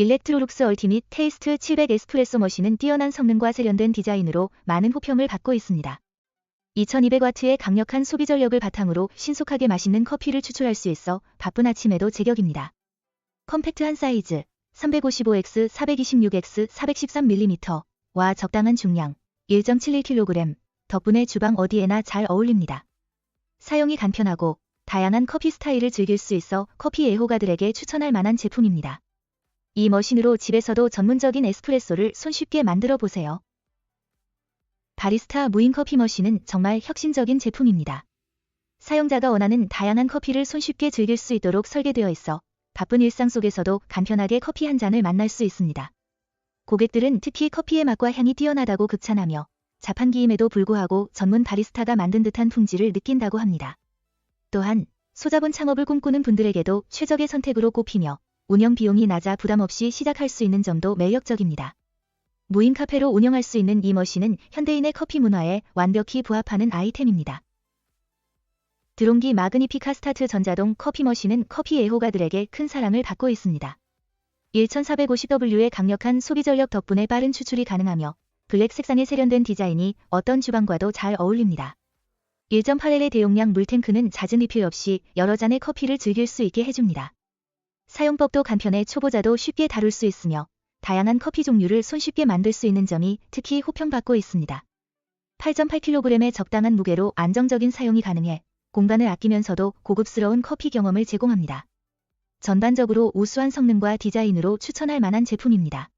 일렉트로룩스 얼티밋 테이스트 700 에스프레소 머신은 뛰어난 성능과 세련된 디자인으로 많은 호평을 받고 있습니다. 2200W의 강력한 소비 전력을 바탕으로 신속하게 맛있는 커피를 추출할 수 있어 바쁜 아침에도 제격입니다. 컴팩트한 사이즈 355X, 426X, 413mm 와 적당한 중량 1.71kg 덕분에 주방 어디에나 잘 어울립니다. 사용이 간편하고 다양한 커피 스타일을 즐길 수 있어 커피 애호가들에게 추천할 만한 제품입니다. 이 머신으로 집에서도 전문적인 에스프레소를 손쉽게 만들어 보세요. 바리스타 무인 커피 머신은 정말 혁신적인 제품입니다. 사용자가 원하는 다양한 커피를 손쉽게 즐길 수 있도록 설계되어 있어 바쁜 일상 속에서도 간편하게 커피 한 잔을 만날 수 있습니다. 고객들은 특히 커피의 맛과 향이 뛰어나다고 극찬하며 자판기임에도 불구하고 전문 바리스타가 만든 듯한 품질을 느낀다고 합니다. 또한 소자본 창업을 꿈꾸는 분들에게도 최적의 선택으로 꼽히며 운영 비용이 낮아 부담 없이 시작할 수 있는 점도 매력적입니다. 무인 카페로 운영할 수 있는 이 머신은 현대인의 커피 문화에 완벽히 부합하는 아이템입니다. 드롱기 마그니피카 스타트 전자동 커피 머신은 커피 애호가들에게 큰 사랑을 받고 있습니다. 1450W의 강력한 소비 전력 덕분에 빠른 추출이 가능하며 블랙 색상의 세련된 디자인이 어떤 주방과도 잘 어울립니다. 1.8L의 대용량 물탱크는 잦은 리필 없이 여러 잔의 커피를 즐길 수 있게 해줍니다. 사용법도 간편해 초보자도 쉽게 다룰 수 있으며 다양한 커피 종류를 손쉽게 만들 수 있는 점이 특히 호평받고 있습니다. 8.8kg의 적당한 무게로 안정적인 사용이 가능해 공간을 아끼면서도 고급스러운 커피 경험을 제공합니다. 전반적으로 우수한 성능과 디자인으로 추천할 만한 제품입니다.